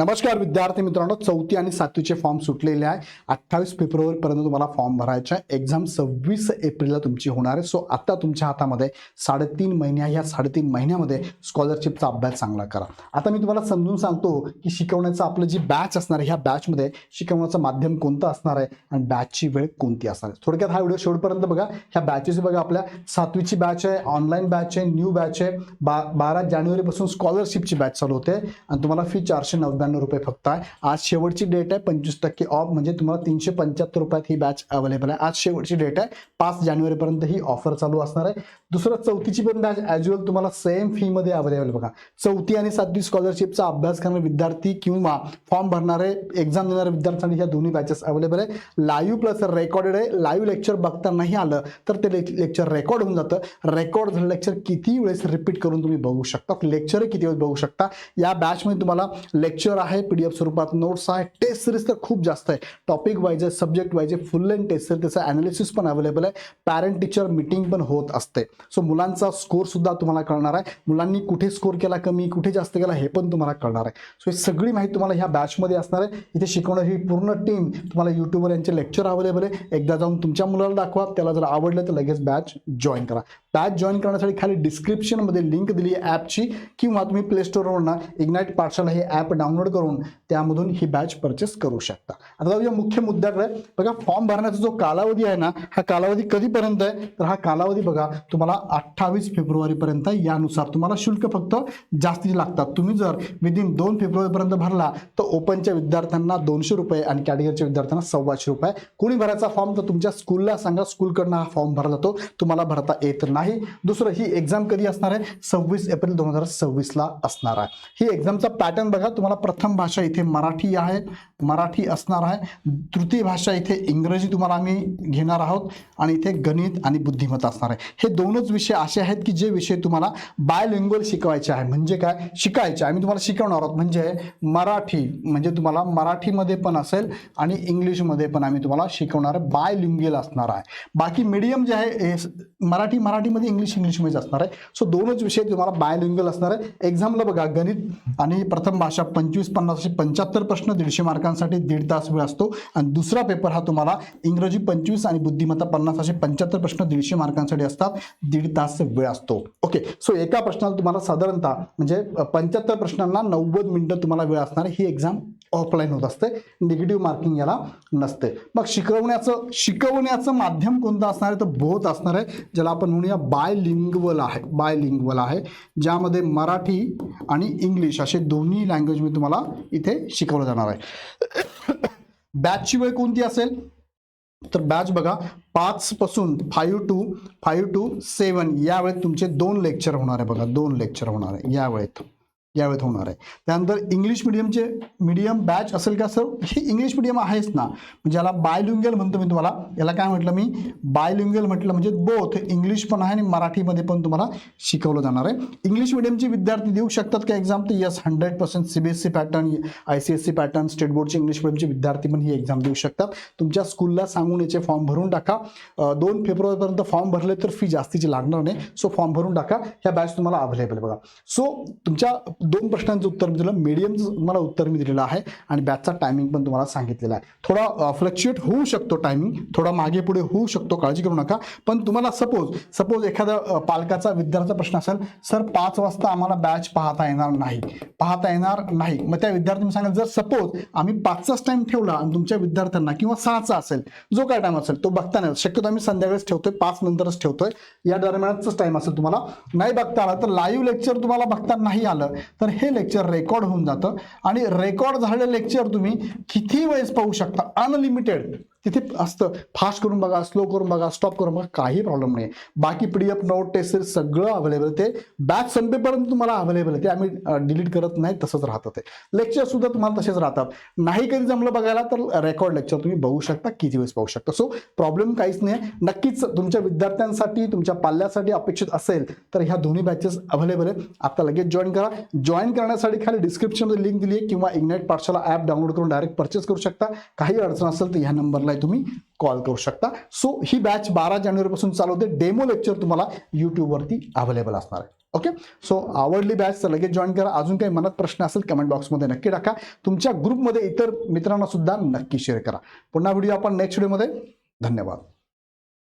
नमस्कार विद्यार्थी मित्रांनो चौथी आणि सातवीचे फॉर्म सुटलेले आहे. अठ्ठावीस फेब्रुवारीपर्यंत तुम्हाला फॉर्म भरायचा आहे. एक्झाम सव्वीस एप्रिलला तुमची होणार आहे. सो आता तुमच्या हातामध्ये साडेतीन महिन्या ह्या साडेतीन महिन्यामध्ये स्कॉलरशिपचा अभ्यास चांगला करा. आता मी तुम्हाला समजून सांगतो की शिकवण्याचं आपलं जी बॅच असणार आहे ह्या बॅचमध्ये शिकवण्याचं माध्यम कोणतं असणार आहे आणि बॅचची वेळ कोणती असणार आहे. थोडक्यात हा व्हिडिओ शेवटपर्यंत बघा. ह्या बॅचेस बघा आपल्या सातवीची बॅच आहे ऑनलाईन बॅच आहे न्यू बॅच आहे. बा बारा जानेवारीपासून स्कॉलरशिपची बॅच चालू होते. आणि तुम्हाला फी चारशे नव्याण्णव रुपये फक्त आहे. आज शेवटची डेट आहे पंचवीस टक्के ऑफ म्हणजे तुम्हाला तीनशे पंच्याहत्तर रुपयात ही बॅच अवेलेबल आहे. आज शेवटची डेट आहे पाच जानेवारीपर्यंत ही ऑफर चालू असणार आहे. दुसरं चौथीची पण बॅच ॲज युअल तुम्हाला सेम फीमध्ये अवेलेबल बघा. चौथी आणि सातवी स्कॉलरशिपचा अभ्यास करणारे विद्यार्थी किंवा फॉर्म भरणारे एक्झाम देणाऱ्या विद्यार्थ्यांसाठी ह्या दोन्ही बॅचेस अवेलेबल आहे. लाईव्ह प्लस रेकॉर्डेड आहे. लाईव्ह लेक्चर बघता नाही आलं तर ते लेक्चर रेकॉर्ड होऊन जातं. रेकॉर्ड झालं लेक्चर किती वेळेस रिपीट करून तुम्ही बघू शकता? लेक्चर किती वेळेस बघू शकता? या बॅचमध्ये तुम्हाला लेक्चर आहे पी डी एफ स्वरूपात नोट्स आहे. टेस्ट सिरीज तर खूप जास्त आहे. टॉपिक वाईज आहे सब्जेक्ट वाईज आहे फुल अँड टेस्ट सिरीज त्याचं अनालिसिस पण अवेलेबल आहे. पॅरेंट टीचर मिटिंग पण होत असते. सो मुलांचा स्कोर सुद्धा तुम्हाला कळणार आहे. मुलांनी कुठे स्कोर केला कमी कुठे जास्त केला हे पण तुम्हाला कळणार आहे. सो ही सगळी माहिती तुम्हाला ह्या बॅचमध्ये असणार आहे. इथे शिकवणारी ही पूर्ण टीम तुम्हाला यूट्यूबवर यांचे लेक्चर अवेलेबल आहे. एकदा जाऊन तुमच्या मुलाला दाखवा. त्याला जर आवडलं तर लगेच बॅच जॉईन करा. बॅच जॉईन करण्यासाठी खाली डिस्क्रिप्शनमध्ये लिंक दिली आहे ॲपची किंवा तुम्ही प्ले स्टोरवरून ना इग्नाईट पाठशाला हे ॲप डाउनलोड करून त्यामधून ही बॅच परचेस करू शकता. आता जाऊया मुख्य मुद्द्याकडे बघा फॉर्म भरण्याचा जो कालावधी आहे ना हा कालावधी कधीपर्यंत आहे? तर हा कालावधी बघा तुम्हाला अठ्ठावीस फेब्रुवारीपर्यंत यानुसार तुम्हाला शुल्क फक्त जास्तीचे लागतात. तुम्ही जर विदिन दोन फेब्रुवारीपर्यंत भरला तर ओपनच्या विद्यार्थ्यांना दोनशे रुपये आणि कॅटेगरीच्या विद्यार्थ्यांना सव्वाशे रुपये. कोणी भरायचा फॉर्म तर तुमच्या स्कूलला सांगा. स्कूलकडनं हा फॉर्म भरला जातो. तुम्हाला भरता येत नाही. दुसरं ही एक्झाम कधी असणार आहे? सव्वीस एप्रिल दोन हजार सव्वीसला असणार आहे. ही एक्झामचा पॅटर्न बघा तुम्हाला प्रथम भाषा इथे मराठी आहे. मराठी असणार आहे. तृतीय भाषा इथे इंग्रजी तुम्हाला आम्ही घेणार आहोत आणि इथे गणित आणि बुद्धिमत्ता असणार आहे. हे दोनच विषय असे आहेत की जे विषय तुम्हाला बायलिंग्वल शिकवायचे आहे. म्हणजे काय? शिकायचे. आम्ही तुम्हाला शिकवणार आहोत. म्हणजे मराठी म्हणजे तुम्हाला मराठीमध्ये पण असेल आणि इंग्लिशमध्ये पण आम्ही तुम्हाला शिकवणार आहे बायलिंग्वल असणार आहे. बाकी मीडियम जे आहे हे मराठी मराठीमध्ये इंग्लिश इंग्लिशमध्ये असणार आहे. सो दोनच विषय तुम्हाला बायलिंग्वल असणार आहे. एक्झामला बघा. गणित आणि प्रथम भाषा पंचवीस पन्नास पंच्याहत्तर प्रश्न दीडशे मार्क मार्कांसाठी दीड तास वेळ असतो. आणि दुसरा पेपर हा तुम्हाला इंग्रजी पंचवीस आणि बुद्धिमत्ता पन्नास असे पंच्याहत्तर प्रश्न दीडशे मार्कांसाठी असतात. दीड तास वेळ असतो. ओके सो एका प्रश्नाला तुम्हाला साधारणतः म्हणजे पंच्याहत्तर प्रश्नांना नव्वद मिनिटं तुम्हाला वेळ असणार ही एक्झाम ऑफलाईन होत असते. निगेटिव्ह मार्किंग याला नसते. मग शिकवण्याचं शिकवण्याचं माध्यम कोणतं असणार आहे? तर बोध असणार आहे. ज्याला आपण म्हणूया बायलिंग्वल आहे. बायलिंग्वल आहे. ज्यामध्ये मराठी आणि इंग्लिश असे दोन्ही लँग्वेज मी तुम्हाला इथे शिकवलं जाणार आहे. बॅचची वेळ कोणती असेल? तर बॅच बघा. पाचपासून five two five two seven या वेळेत तुमचे दोन लेक्चर होणार आहे बघा. दोन लेक्चर होणार आहे. या यावेळेत होणार आहे. त्यानंतर इंग्लिश मिडियमचे मीडियम बॅच असेल का सर हे इंग्लिश मिडियम आहेच ना. म्हणजे याला बायलिंगल म्हणतो मी तुम्हाला. याला काय म्हटलं मी? बायलिंगल म्हटलं म्हणजे बोथ इंग्लिश पण आहे आणि मराठीमध्ये पण तुम्हाला शिकवलं जाणार आहे. इंग्लिश मिडियमचे विद्यार्थी देऊ शकतात का एक्झाम तर yes hundred percent C B S C pattern I C S C pattern state बोर्डचे इंग्लिश मिडियमचे विद्यार्थी पण ही एक्झाम देऊ शकतात. तुमच्या स्कूलला सांगून याचे फॉर्म भरून टाका. दोन फेब्रुवारीपर्यंत फॉर्म भरले तर फी जास्तीची लागणार नाही. सो फॉर्म भरून टाका. ह्या बॅच तुम्हाला अवेलेबल बघा. सो तुमच्या दोन प्रश्नांचं उत्तर मी दिलं. मीडियमचं तुम्हाला उत्तर मी दिलेलं आहे आणि बॅचचा टायमिंग पण तुम्हाला सांगितलेला आहे. थोडा फ्लक्च्युएट होऊ शकतो टायमिंग थोडा मागे पुढे होऊ शकतो काळजी करू नका. पण तुम्हाला सपोज सपोज एखादा पालकाचा विद्यार्थ्याचा प्रश्न असेल सर पाच वाजता आम्हाला बॅच पाहता येणार नाही. पाहता येणार नाही. मग त्या विद्यार्थ्यांनी सांगेल जर सपोज आम्ही पाचचाच टाइम ठेवला आणि तुमच्या विद्यार्थ्यांना किंवा सहाचा असेल जो काय टाइम असेल तो बघता नाही. शक्यतो आम्ही संध्याकाळीच ठेवतोय पाच नंतरच ठेवतोय. या दरम्यानच टाइम असेल तुम्हाला. नाही बघता आला तर लाईव्ह लेक्चर तुम्हाला बघता नाही आलं. तर हे लेक्चर रेकॉर्ड होऊन जातं. आणि रेकॉर्ड झालेलं लेक्चर तुम्ही किती वेळेस पाहू शकता? अनलिमिटेड तिथे असतं. फास्ट करून बघा स्लो करून बघा स्टॉप करून बघा काही प्रॉब्लेम नाही बाकी P D F note test सगळं अवेलेबल ते. बॅच संपेपर्यंत तुम्हाला अवेलेबल आहे. ते आम्ही डिलीट करत नाही तसंच राहतं ते. लेक्चर सुद्धा तुम्हाला तसेच राहतात. नाही कधी जमलं बघायला तर रेकॉर्ड लेक्चर तुम्ही बघू शकता किती वेळेस पाहू शकता. सो प्रॉब्लेम काहीच नाही आहे. नक्कीच तुमच्या विद्यार्थ्यांसाठी तुमच्या पाल्यासाठी अपेक्षित असेल तर ह्या दोन्ही बॅचेस अवेलेबल आहेत. आता लगेच जॉईन करा. जॉईन करण्यासाठी खाली डिस्क्रिप्शनमध्ये लिंक दिली आहे किंवा इग्नाईट पाठशाला ॲप डाउनलोड करून डायरेक्ट परचेस करू शकता. काही अडचण असेल तर ह्या नंबरला नंबरला तुम्ही कॉल करू शकता. सो ही बॅच बारा जानेवारीपासून चालू होते. डेमो लेक्चर तुम्हाला यूट्यूबवरती अवेलेबल असणार आहे. ओके सो आवडली बॅच तर लगेच जॉईन करा. अजून काही मनात प्रश्न असेल कमेंट बॉक्समध्ये नक्की टाका. तुमच्या ग्रुपमध्ये इतर मित्रांना सुद्धा नक्की शेअर करा. पुन्हा व्हिडिओ आपण नेक्स्ट व्हिडिओमध्ये धन्यवाद.